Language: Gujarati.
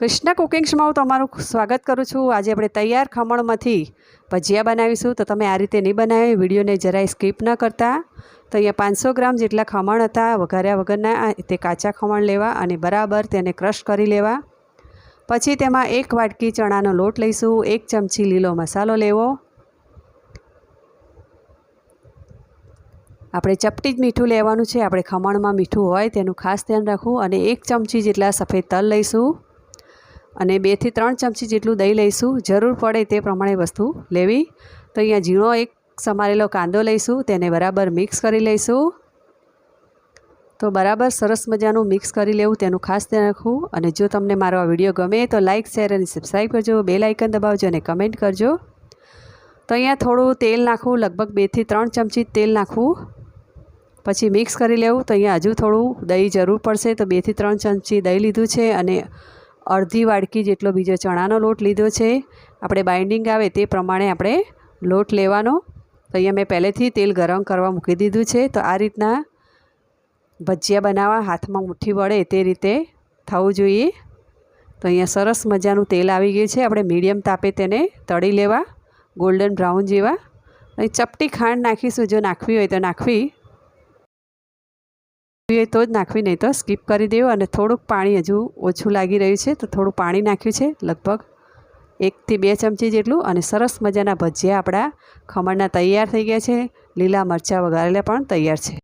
કૃષ્ણ કુકિંગ્સમાં હું તમારું સ્વાગત કરું છું. આજે આપણે તૈયાર ખમણમાંથી ભજીયા બનાવીશું. તો તમે આ રીતે નહીં બનાવે, વિડીયોને જરાય સ્કીપ ન કરતા. તો અહીંયા પાંચસો ગ્રામ જેટલા ખમણ હતા, વઘાર્યા વગરના તે કાચા ખમણ લેવા અને બરાબર તેને ક્રશ કરી લેવા. પછી તેમાં એક વાટકી ચણાનો લોટ લઈશું, એક ચમચી લીલો મસાલો લેવો. આપણે ચપટી જ મીઠું લેવાનું છે. આપણે ખમણમાં મીઠું હોય તેનું ખાસ ધ્યાન રાખવું અને એક ચમચી જેટલા સફેદ તલ લઈશું. અને બેથી ત્રણ ચમચી જેટલું દહીં લઈશું. જરૂર પડે તે પ્રમાણે વસ્તુ લેવી. તો અહીંયા ઝીણો એક સમારેલો કાંદો લઈશું. તેને બરાબર મિક્સ કરી લઈશું. તો બરાબર સરસ મજાનું મિક્સ કરી લેવું, તેનું ખાસ ધ્યાન રાખવું. અને જો તમને મારો આ વીડિયો ગમે તો લાઇક શેર અને સબસ્ક્રાઈબ કરજો. બે લાઇકન દબાવજો અને કમેન્ટ કરજો. તો અહીંયા થોડું તેલ નાખવું, લગભગ બેથી ત્રણ ચમચી તેલ નાખવું. પછી મિક્સ કરી લેવું. તો અહીંયા હજુ થોડું દહીં જરૂર પડશે. તો બેથી ત્રણ ચમચી દહીં લીધું છે અને અડધી વાડકી જેટલો બીજો ચણાનો લોટ લીધો છે. આપણે બાઇન્ડિંગ આવે તે પ્રમાણે આપણે લોટ લેવાનો. તો અહીંયા મેં પહેલેથી તેલ ગરમ કરવા મૂકી દીધું છે. તો આ રીતના ભજીયા બનાવવા હાથમાં મુઠ્ઠી વળે તે રીતે થવું જોઈએ. તો અહીંયા સરસ મજાનું તેલ આવી ગયું છે. આપણે મીડિયમ તાપે તેને તળી લેવા, ગોલ્ડન બ્રાઉન જેવા. અહીં ચપટી ખાંડ નાખીશું. જો નાખવી હોય તો નાખવી. હોય તો જ નાખવી, નહીં તો સ્કીપ કરી દેવું અને થોડુંક પાણી હજુ ઓછું લાગી રહ્યું છે, તો થોડું પાણી નાખ્યું છે, લગભગ એકથી બે ચમચી જેટલું અને સરસ મજાના ભજીયા આપણા ખમણના તૈયાર થઈ ગયા છે, લીલા મરચાં વઘારેલા પણ તૈયાર છે.